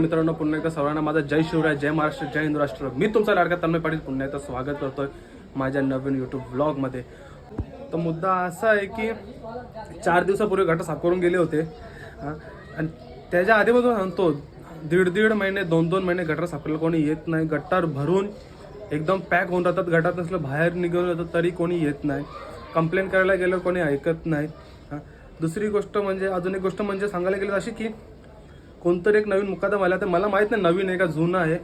मित्रांनो पुन्हा एकदा सर्वांना माझा जय शिवराय जय महाराष्ट्र जय हिंदू राष्ट्र. मी तुमचा लाडका तन्मय पाटील. पुन्हा एकदा स्वागत करतोय माझ्या नवीन युट्यूब ब्लॉगमध्ये तर मुद्दा असा आहे की चार दिवसापूर्वी गट साफ करून गेले होते. आणि त्याच्या आधीपासून सांगतो दीड दीड महिने दोन दोन महिने गटार साफ कोणी येत नाही. गट्टार भरून एकदम पॅक होऊन राहतात. गटात नसलं बाहेर निघून जातात तरी कोणी येत नाही. कंप्लेंट करायला गेलं कोणी ऐकत नाही. दुसरी गोष्ट म्हणजे अजून एक गोष्ट म्हणजे सांगायला गेलं अशी की कोणतरी एक नवीन मुकादम आला तर मला माहीत नाही नवीन आहे का जुना आहे.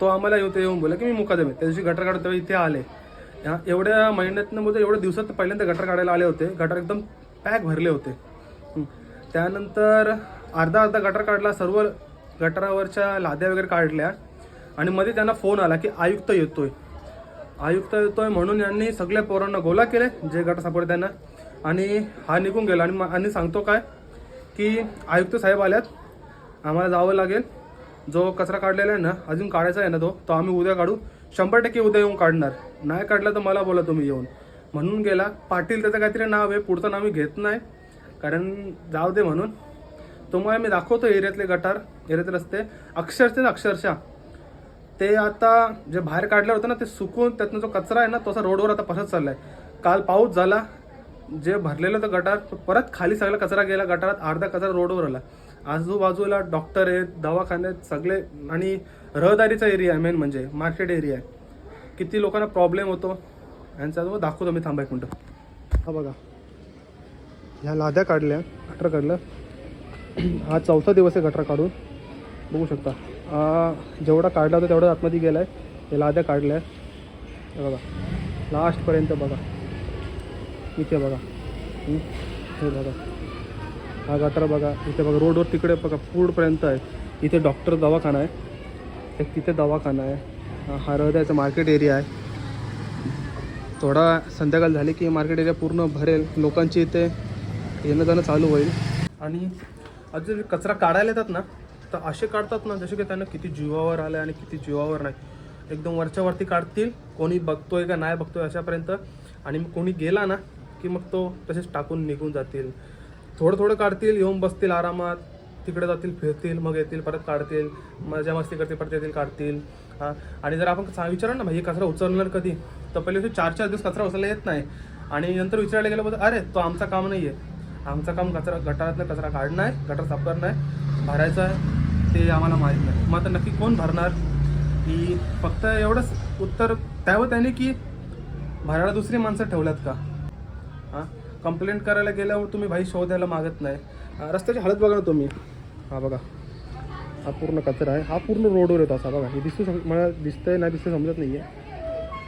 तो आम्हाला येऊ येऊन बोला की मी मुकादम आहे. त्या दिवशी गटर काढतो इथे आले. या- एवढ्या महिन्यातनं म्हणजे एवढ्या दिवसात पहिल्यांदा गटर काढायला आले होते. गटर एकदम पॅक भरले होते. त्यानंतर अर्धा अर्धा गटर काढला सर्व गटरावरच्या लाद्या वगैरे काढल्या. आणि मध्ये त्यांना फोन आला की आयुक्त येतोय. आयुक्त येतोय म्हणून यांनी सगळ्या पोरांना गोला केले जे गट सापडले त्यांना. आणि हा निघून गेला. आणि म- आणि सांगतो काय की आयुक्त साहेब आल्यात. आम्हाला जावं लागेल. जो कचरा काढलेला आहे ना अजून काढायचा आहे ना तो तो आम्ही उद्या काढू. शंभर टक्के उद्या येऊन काढणार. नाही काढला तर मला बोला तुम्ही येऊन. म्हणून गेला. पाटील त्याचं काहीतरी नाव आहे. पुढचं नाव मी घेत नाही. कारण जाऊ दे म्हणून. तुम्हाला मी दाखवतो एरियातले गटार एरियातले रस्ते. अक्षरशः अक्षरशः. ते आता जे बाहेर काढलं होतं ना ते सुकून त्यातनं जो कचरा आहे ना तो असा रोडवर आता पसरत चाललाय. काल पाऊस झाला. जे भरलेलं होतं गटार परत खाली सगळा कचरा गेला गटारात. अर्धा कचरा रोडवर आला. आजूबाजूला डॉक्टर आहेत दवाखाने सगळे आणि रहदारीचा एरिया आहे मेन म्हणजे मार्केट एरिया आहे. किती लोकांना प्रॉब्लेम होतो यांचा तो दाखवतो मी थांबा एक मिनटं. हा बघा. ह्या लाद्या काढल्या गटर काढलं. हा चौथा दिवस आहे गटर काढून. बघू शकता. जेवढा काढला होता तेवढा आतमध्ये गेला आहे हे लाद्या काढल्या. हे बघा. लास्टपर्यंत बघा. इथे बघा. हे बघा. हा गटर बघा. इथे बघा रोडवर तिकडे बघा फूडपर्यंत आहे. इथे डॉक्टर दवाखाना आहे. एक तिथे दवाखाना आहे. हा- हृदयाचा मार्केट एरिया आहे. थोडा संध्याकाळ झाली की मार्केट एरिया पूर्ण भरेल. लोकांची इथे येणं जाणं चालू होईल. आणि अजून कचरा काढायला येतात ना तर असे काढतात ना जसे की त्यांना किती जीवावर आलं आणि किती जीवावर नाही. एकदम वरच्यावरती काढतील. कोणी बघतोय का नाही बघतोय अशापर्यंत. आणि मग कोणी गेला ना की मग तो तसेच टाकून निघून जातील. थोडं थोडं काढतील येऊन बसतील आरामात. तिकडे जातील फिरतील मग येतील परत काढतील. मजा मस्ती करतील परत येतील काढतील. हां. आणि जर आपण विचारा विचारलं ना भाई हे कचरा उचलणार कधी? तर पहिले चार चार दिवस कचरा उचलला येत नाही. आणि नंतर विचारायला गेलं बघ अरे तो आमचा काम नाही आहे आमचं काम कचरा गटारातला कचरा काढणं आहे गटार साफ करणं आहे भरायचं आहे ते आम्हाला माहीत नाही. मग आता नक्की कोण भरणार? की फक्त एवढंच उत्तर त्यावर त्याने की भरायला दुसरी माणसं ठेवल्यात का? हां. कंप्लेंट करायला गेल्यावर तुम्ही भाई शोधायला मागत नाही. रस्त्याची हालत बघा ना तुम्ही. हा बघा. हा पूर्ण कचरा आहे. हा पूर्ण रोडवर येतो असा बघा. हे दिसतो सम- मला दिसतंय नाही दिसतं समजत नाही आहे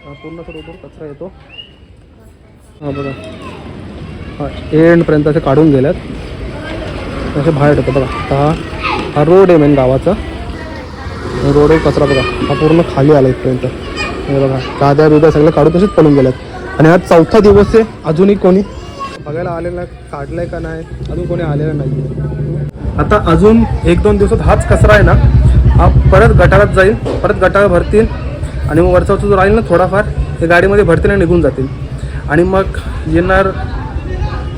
हा पूर्ण असा रोडवर कचरा येतो. हा बघा. हा एंडपर्यंत असे काढून गेल्यात. असे बाहेर येतो बघा. हा हा रोड आहे मेन गावाचा. रोडवर कचरा बघा. हा पूर्ण खाली आला इथपर्यंत. बघा. दाद्या बिद्या सगळं काढून तसेच पडून गेल्यात. आणि हा चौथा दिवस आहे. अजूनही कोणी बघायला आलेला नाही, काढलाय का नाही अजून कोणी आलेलं नाही आता अजून एक दोन दिवसात हाच कचरा आहे ना हा परत गटारात जाईल परत गटार भरतील आणि मग वरचा जो राहील ना थोडाफार ते गाडीमध्ये भरतील आणि निघून जातील. आणि मग येणार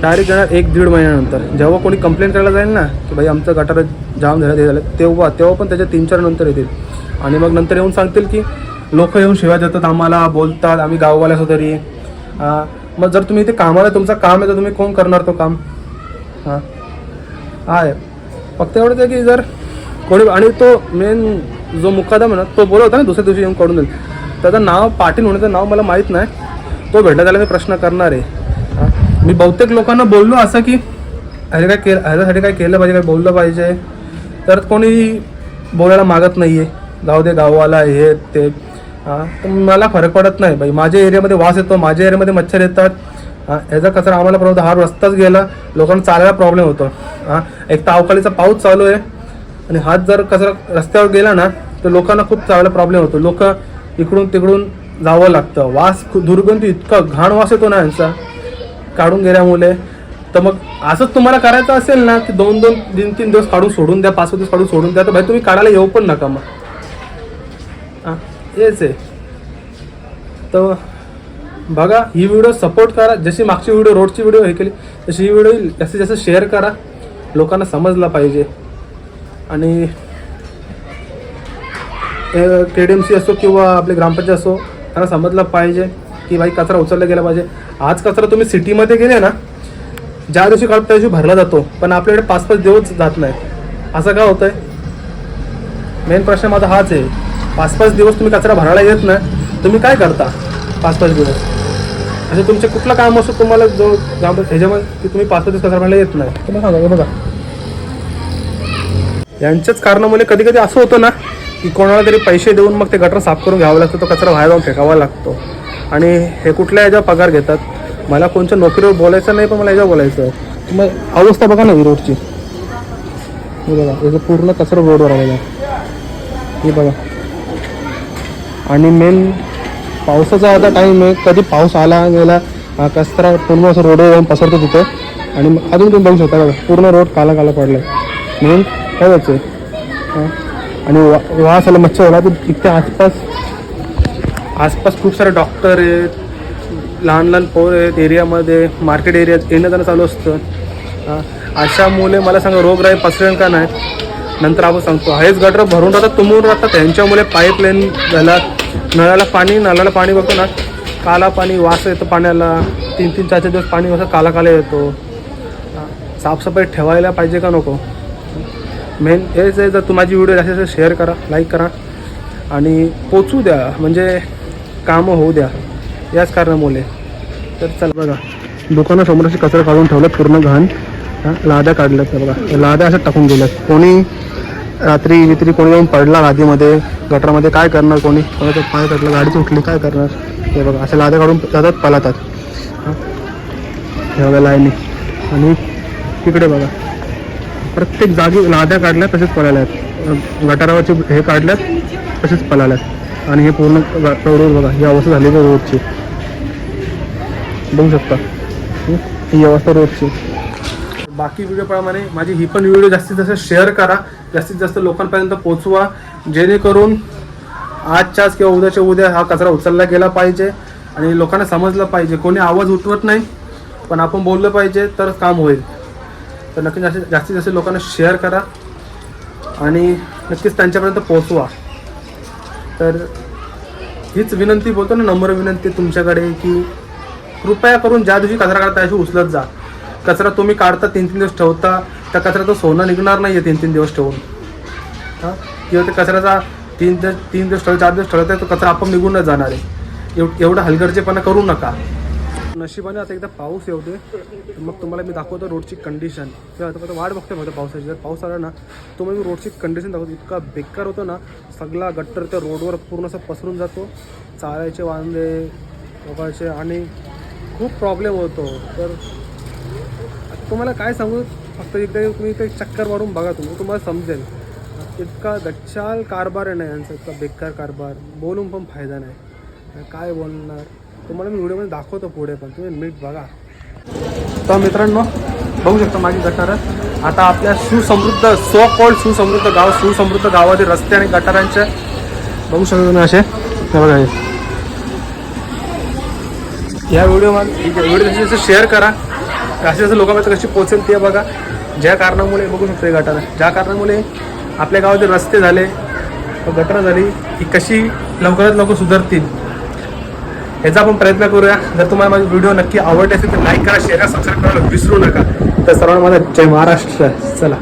डायरेक्ट येणार एक दीड महिन्यानंतर. जेव्हा कोणी कंप्लेंट करायला जाईल ना की भाई आमचं गटार जाम झालं ते झालं तेव्हा तेव्हा पण त्याच्या तीन चार नंतर येतील. आणि मग नंतर येऊन सांगतील की लोक येऊन शिवाय देतात आम्हाला बोलतात आम्ही गाववाल्या असो तरी मग जर तुम्ही इथे कामाला तुमचं काम आहे तर तुम्ही कोण करणार तो काम? हां. आहे. फक्त एवढंच आहे की जर कोणी आणि तो मेन जो मुकादम आहे ना तो बोलत होता ना दुसऱ्या दिवशी येऊन करून देईल. त्याचं नाव पाटील होण्याचं नाव मला माहीत नाही. तो भेटला त्याला मी प्रश्न करणार आहे. मी बहुतेक लोकांना बोललो असं की ह्याचे काय केलं ह्याच्यासाठी काय केलं पाहिजे? काय बोललं पाहिजे? तर कोणी बोलायला मागत नाही आहे जाऊ दे गाववाला हे ते. हां तर मला फरक पडत नाही बाई. माझ्या एरियामध्ये वास येतो माझ्या एरियामध्ये मच्छर येतात. हां ह्याचा कचरा आम्हाला प्रॉब्लेम हा रस्ताच गेला. लोकांना चालायला प्रॉब्लेम होतो. हां एक तर अवकाळीचा पाऊस चालू आहे. आणि हात जर कचरा रस्त्यावर गेला ना तर लोकांना खूप चालायला प्रॉब्लेम होतो. लोक इकडून तिकडून जावं लागतं. वास खूप दुर्गंधी इतका घाण वास येतो ना यांचा काढून गेल्यामुळे. तर मग असंच तुम्हाला करायचं असेल ना की दोन दोन तीन तीन दिवस काढून सोडून द्या पाच दिवस काढून सोडून द्या. तर भाई तुम्ही काढायला येऊ पण नका मग. हेच आहे तर बघा ही व्हिडिओ सपोर्ट करा. जशी मागची व्हिडिओ रोडची व्हिडिओ हे केली तशी ही व्हिडिओ जास्तीत जास्त शेअर करा. लोकांना समजला पाहिजे. आणि के डी एम सी असो किंवा आपले ग्रामपंचायत असो त्यांना समजलं पाहिजे की भाई कचरा उचलला गेला पाहिजे. आज कचरा तुम्ही सिटीमध्ये गेले ना ज्या दिवशी काढतो त्या दिवशी भरला जातो. पण आपल्याकडे पाच पाच दिवस जात नाही. असं का आहे मेन प्रश्न माझा हाच आहे. पाच पाच दिवस तुम्ही कचरा भरायला येत नाही तुम्ही काय करता? पाच पाच दिवस. असे तुमचे कुठलं काम असो तुम्हाला जो ग्राम ह्याच्यामध्ये की तुम्ही पाच पाच दिवस कचरा भरायला येत नाही. तुम्हाला सांगा बघा. यांच्याच कारणामुळे कधी कधी असं होतं ना की कोणाला तरी पैसे देऊन मग ते गटर साफ करून घ्यावं लागतं तो कचरा बाहेर जाऊन फेकावा लागतो. आणि हे कुठल्या याच्यावर पगार घेतात? मला कोणत्या नोकरीवर बोलायचं नाही पण मला याच्यावर बोलायचं आहे. मग अवस्था बघा ना ही रोडची हे बघा याचं पूर्ण कचरा रोडवर आलेला आहे. हे बघा. आणि मेन पावसाचा आता टाईम आहे. कधी पाऊस आला गेला कचरा पूर्ण असं रोडवर जाऊन पसरतो तिथे. आणि मग अजून तुम्ही बघू शकता का पूर्ण रोड काला काला पडला मेन काय व्हायचं आहे आणि वा वास आला मच्छर होला तर तिथे आसपास आसपास खूप सारे डॉक्टर आहेत. लहान लहान पोर आहेत एरियामध्ये मार्केट एरियात येणं जाणं चालू असतं. अशामुळे मला सांगा रोगराई पसरेल का नाही? नंतर आपण सांगतो. हेच गटर भरून राहतात तुंबून राहतात त्यांच्यामुळे पाईपलाईन झाला नळाला पाणी नळाला पाणी बघतो ना काला पाणी वास येतो पाण्याला. तीन तीन चार चार दिवस पाणी असं काला काला येतो. साफसफाई ठेवायला पाहिजे का नको? मेन हेच आहे जर तुम्हाची व्हिडिओ जास्तीत जास्त शेअर करा लाईक करा. आणि पोचू द्या म्हणजे कामं होऊ द्या याच कारणामुळे. तर चला बघा दुकानासमोर असे कचरा काढून ठेवलं पूर्ण घाण. लाद्या काढल्यात बघा. लाद्या असं टाकून गेल्यात कोणी रात्री वित्री कोणी जाऊन पडला नदीमध्ये गटरामध्ये काय करणार कोणी? कोणाचं पाय काढलं गाडी उठली काय करणार? हे बघा असे लाद्या काढून जातात पलातात हे? बघा लाईनी. आणि तिकडे बघा. प्रत्येक जागी लाद्या काढल्या तसेच पळाल्या आहेत. गटारावरचे हे काढल्यात तसेच पळाल्यात. आणि हे पूर्ण ग- रोड बघा ही अवस्था झाली रोडची. बघू शकता. ही अवस्था रोडची. बाकी व्हिडिओप्रमाणे माझी ही पण व्हिडिओ जास्तीत जास्त शेअर करा. जास्तीत जास्त लोकांपर्यंत पोचवा जेणेकरून आजच्याच किंवा उद्याच्या उद्या हा कचरा उचलला गेला पाहिजे आणि लोकांना समजलं पाहिजे. कोणी आवाज उठवत नाही पण आपण बोललं पाहिजे तर काम होईल. तर नक्की जास्तीत जास्तीत जास्त लोकांना शेअर करा आणि नक्कीच त्यांच्यापर्यंत पोचवा तर हीच विनंती बोलतो ना नम्र विनंती तुमच्याकडे की कृपया करून ज्या दिवशी कचरा काढता त्या उचलत जा. कचरा तुम्ही काढता तीन तीन दिवस ठेवता त्या कचऱ्याचं सोनं निघणार नाही आहे तीन तीन दिवस ठेवून. हां? किंवा त्या कचऱ्याचा तीन दिवस तीन दिवस ठेवलं चार दिवस ठेवत आहे तो कचरा आपण निघूनच जाणार आहे. एव एवढा हलगर्जेपणा करू नका. नशिबाने आता एकदा पाऊस येऊ दे मग तुम्हाला मी दाखवतो रोडची कंडिशन किंवा आता वाट बघतो फक्त पावसाची. जर पाऊस आला ना तुम्हाला मी रोडची कंडिशन दाखवतो. इतका बेकार होतो ना सगळा गट्टर त्या रोडवर पूर्ण असं पसरून जातो. चालायचे वांदे लोकांचे आणि खूप प्रॉब्लेम होतो. तर तुम्हाला काय सांगू? फक्त एकदा तुम्ही ते चक्कर मारून बघा तुम्ही. तुम्हाला समजेल इतका गच्छाल कारभार आहे ना यांचा. इतका बेकार कारभार. बोलून पण फायदा नाही. काय बोलणार? तुम्हाला मी व्हिडिओमध्ये दाखवतो पुढे पण. तुम्ही नीट बघा. तर मित्रांनो बघू शकता माझी गटार. आता आपल्या सुसमृद्ध सो कॉल्ड सुसमृद्ध गाव सुसमृद्ध गावातील रस्ते आणि गटारांचे बघू शकता तुम्ही असे. बघा या व्हिडिओ व्हिडिओ शेअर करा जास्तीत जास्त लोकांपर्यंत कशी पोहोचेल ते बघा. ज्या कारणामुळे बघू शकतो हे गटार ज्या कारणामुळे आपल्या गावातील रस्ते झाले गटार झाली ही कशी लवकरात लवकर सुधारतील याचा आपण प्रयत्न करूया. जर तुम्हाला माझा व्हिडिओ नक्की आवडले असेल तर लाईक करा शेअर करा सबस्क्राईब करायला विसरू नका. तर सर्वांना माझा जय महाराष्ट्र. चला.